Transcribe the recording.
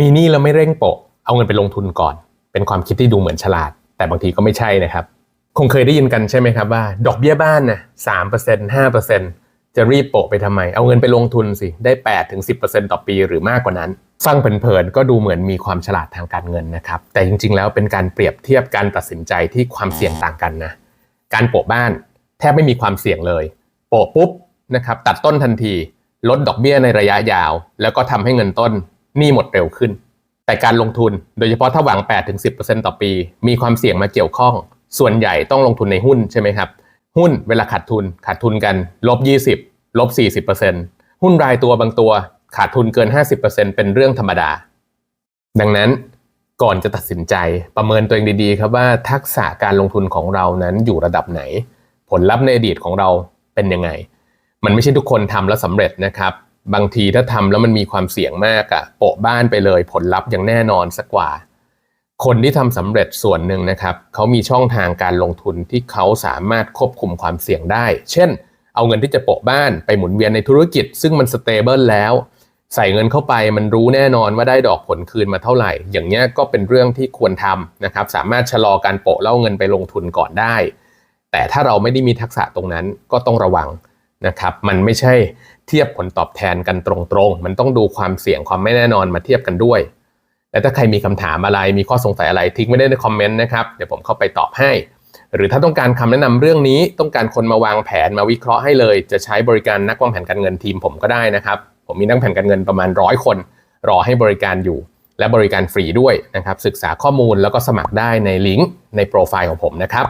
มีหนี้แล้วไม่เร่งโปะ เอาเงินไปลงทุนก่อน เป็นความคิดที่ดูเหมือนฉลาด แต่บางทีก็ไม่ใช่นะครับ คงเคยได้ยินกันใช่ไหมครับว่า ดอกเบี้ยบ้านนะสามเปอร์เซ็นต์ห้าเปอร์เซ็นต์จะรีบโปะไปทำไม เอาเงินไปลงทุนสิได้แปดถึงสิบเปอร์เซ็นต์ต่อปีหรือมากกว่านั้น ฟังเผินๆก็ดูเหมือนมีความฉลาดทางการเงินนะครับ แต่จริงๆ แล้วเป็นการเปรียบเทียบการตัดสินใจที่ความเสี่ยงต่างกันนะ การโปะบ้านแทบไม่มีความเสี่ยงเลย โปะปุ๊บนะครับตัดต้นทันที ลดดอกเบี้ยในระยะยาว แล้วก็ทำให้เงินต้น หนี้หมดเร็วขึ้น แต่การลงทุนโดยเฉพาะถ้าหวัง 8-10%ต่อปี มีความเสี่ยงมาเกี่ยวข้อง ส่วนใหญ่ต้องลงทุนในหุ้นใช่ไหมครับ หุ้นเวลาขาดทุนขาดทุนกันลบ 20ลบ 40%หุ้นรายตัวบางตัวขาดทุนเกิน 50%เป็นเรื่องธรรมดา ดังนั้นก่อนจะตัดสินใจประเมินตัวเองดีๆ ครับว่าทักษะการลงทุนของเรานั้นอยู่ระดับไหน ผลลัพธ์ในอดีตของเราเป็นยังไง มันไม่ใช่ทุกคนทำแล้วสำเร็จนะครับ บางทีถ้าทำแล้วมันมีความเสี่ยงมากอะโปะบ้านไปเลยผลลัพธ์อย่างแน่นอนสักกว่า คนที่ทำสำเร็จส่วนหนึ่งนะครับเขามีช่องทางการลงทุนที่เขาสามารถควบคุมความเสี่ยงได้ เช่น เอาเงินที่จะโปะบ้านไปหมุนเวียนในธุรกิจ ซึ่งมันสเตเบิลแล้ว ใส่เงินเข้าไปมันรู้แน่นอนว่าได้ดอกผลคืนมาเท่าไหร่ อย่างเงี้ยก็เป็นเรื่องที่ควรทำนะครับสามารถชะลอการโปะแล้วเอาเงินไปลงทุนก่อนได้ แต่ถ้าเราไม่ได้มีทักษะตรงนั้นก็ต้องระวังนะครับมันไม่ใช่ เทียบผลตอบแทนกันตรงๆ มันต้องดูความเสี่ยงความไม่แน่นอนมาเทียบกันด้วย และถ้าใครมีคำถามอะไรมีข้อสงสัยอะไรทิ้งไม่ได้ในคอมเมนต์นะครับเดี๋ยวผมเข้าไปตอบให้ หรือถ้าต้องการคำแนะนำเรื่องนี้ต้องการคนมาวางแผนมาวิเคราะห์ให้เลย จะใช้บริการนักวางแผนการเงินทีมผมก็ได้นะครับ ผมมีนักวางแผนการเงินประมาณร้อยคน รอให้บริการอยู่ และบริการฟรีด้วยนะครับศึกษาข้อมูลแล้วก็สมัครได้ในลิงก์ในโปรไฟล์ของผมนะครับ